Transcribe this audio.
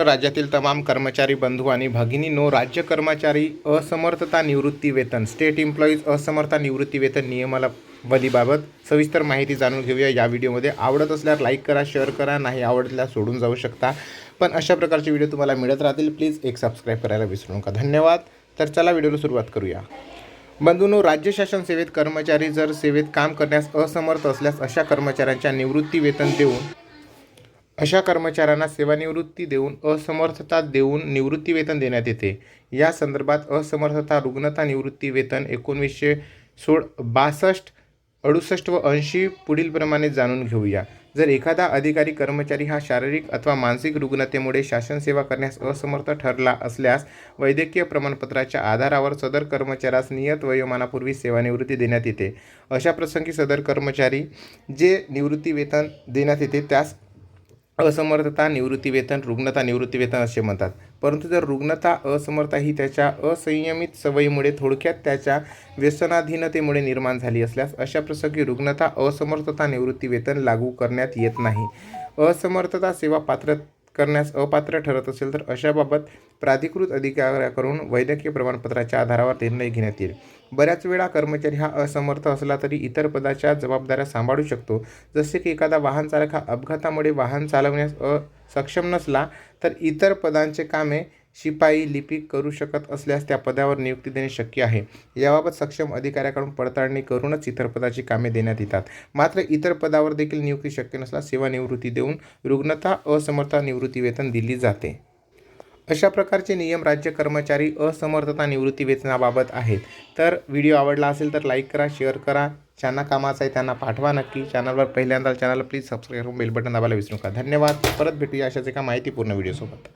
राज्यातील तमाम कर्मचारी बंधू आणि भगिनींनो राज्य कर्मचारी असमर्थता निवृत्ती वेतन स्टेट एम्प्लॉईज असमर्थता निवृत्ती वेतन नियमाला बदीबाबत सविस्तर माहिती जाणून घेऊया. या व्हिडिओमध्ये आवडत असल्यास लाईक करा शेअर करा नाही आवडल्यास सोडून जाऊ शकता. पण अशा प्रकारचे व्हिडिओ तुम्हाला मिळत राहतील प्लीज एक सबस्क्राईब करायला विसरू नका. धन्यवाद. तर चला व्हिडिओला सुरुवात करूया. बंधूंनो राज्य शासन सेवेत कर्मचारी जर सेवेत काम करण्यास असमर्थ असल्यास अशा कर्मचाऱ्यांच्या निवृत्ती वेतन देऊन अशा कर्मचाऱ्यांना सेवानिवृत्ती देऊन असमर्थता देऊन निवृत्ती वेतन देण्यात येते. या संदर्भात असमर्थता रुग्णता निवृत्ती वेतन एकोणवीसशे सोळ बासष्ट अडुसष्ट व ऐंशी पुढीलप्रमाणे जाणून घेऊया. जर एखादा अधिकारी कर्मचारी हा शारीरिक अथवा मानसिक रुग्णतेमुळे शासन सेवा करण्यास असमर्थ ठरला असल्यास वैद्यकीय प्रमाणपत्राच्या आधारावर सदर कर्मचाऱ्यास नियत वयोमानापूर्वी सेवानिवृत्ती देण्यात येते. अशा प्रसंगी सदर कर्मचारी जे निवृत्ती वेतन देण्यात येते त्यास असमर्थता निवृत्तीवेतन रुग्णता निवृत्तीवेतन असे म्हणतात. परंतु जर रुग्णता असमर्थता ही त्याच्या असंयमित सवयीमुळे थोडक्यात त्याच्या व्यसनाधीनतेमुळे निर्माण झाली असल्यास अशा प्रसंगी रुग्णता असमर्थता निवृत्तीवेतन लागू करण्यात येत नाही. असमर्थता सेवा पात्र करण्यास अपात्र ठरत असेल तर अशाबाबत प्राधिकृत अधिकाऱ्याकडून वैद्यकीय प्रमाणपत्राच्या आधारावर निर्णय घेण्यात येईल. बऱ्याच वेळा कर्मचारी हा असमर्थ असला तरी इतर पदाच्या जबाबदाऱ्या सांभाळू शकतो. जसे की एखादा वाहन चालक हा अपघातामुळे वाहन चालवण्यास असक्षम नसला तर इतर पदांचे कामे शिपाई लिपिक करू शकत असल्यास त्या पदावर नियुक्ती देणे शक्य आहे. याबाबत सक्षम अधिकाऱ्याकडून पडताळणी करूनच इतर पदाची कामे देण्यात येतात. मात्र इतर पदावर देखील नियुक्ती शक्य नसल्यास सेवानिवृत्ती देऊन रुग्णता असमर्थता निवृत्ती वेतन दिली जाते. अशा प्रकारचे नियम राज्य कर्मचारी असमर्थता निवृत्ती वेतनाबाबत आहेत. तर व्हिडिओ आवडला असेल तर लाईक करा शेअर करा. ज्यांना कामाचा आहे त्यांना पाठवा नक्की. चॅनलवर पहिल्यांदा चॅनलला प्लीज सबस्क्राईब करून बेल बटन दाबायला विसरू नका. धन्यवाद. परत भेटूया अशाच एका माहितीपूर्ण व्हिडिओसोबत.